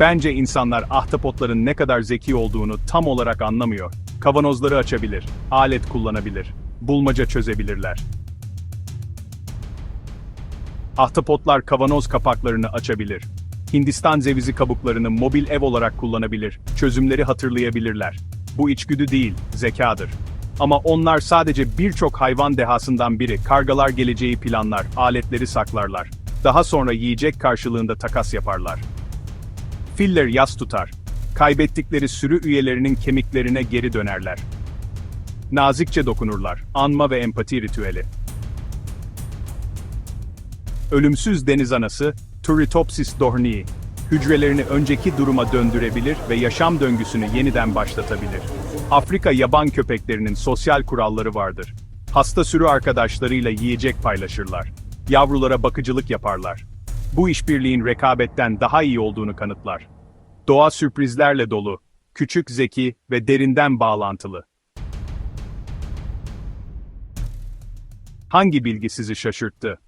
Bence insanlar ahtapotların ne kadar zeki olduğunu tam olarak anlamıyor. Kavanozları açabilir, alet kullanabilir, bulmaca çözebilirler. Ahtapotlar kavanoz kapaklarını açabilir. Hindistan cevizi kabuklarını mobil ev olarak kullanabilir, çözümleri hatırlayabilirler. Bu içgüdü değil, zekadır. Ama onlar sadece birçok hayvan dehasından biri, kargalar geleceği planlar, aletleri saklarlar. Daha sonra yiyecek karşılığında takas yaparlar. Filler yas tutar. Kaybettikleri sürü üyelerinin kemiklerine geri dönerler. Nazikçe dokunurlar. Anma ve empati ritüeli. Ölümsüz deniz anası, Turritopsis dohrnii, hücrelerini önceki duruma döndürebilir ve yaşam döngüsünü yeniden başlatabilir. Afrika yaban köpeklerinin sosyal kuralları vardır. Hasta sürü arkadaşlarıyla yiyecek paylaşırlar. Yavrulara bakıcılık yaparlar. Bu işbirliğin rekabetten daha iyi olduğunu kanıtlar. Doğa sürprizlerle dolu, küçük, zeki ve derinden bağlantılı. Hangi bilgi sizi şaşırttı?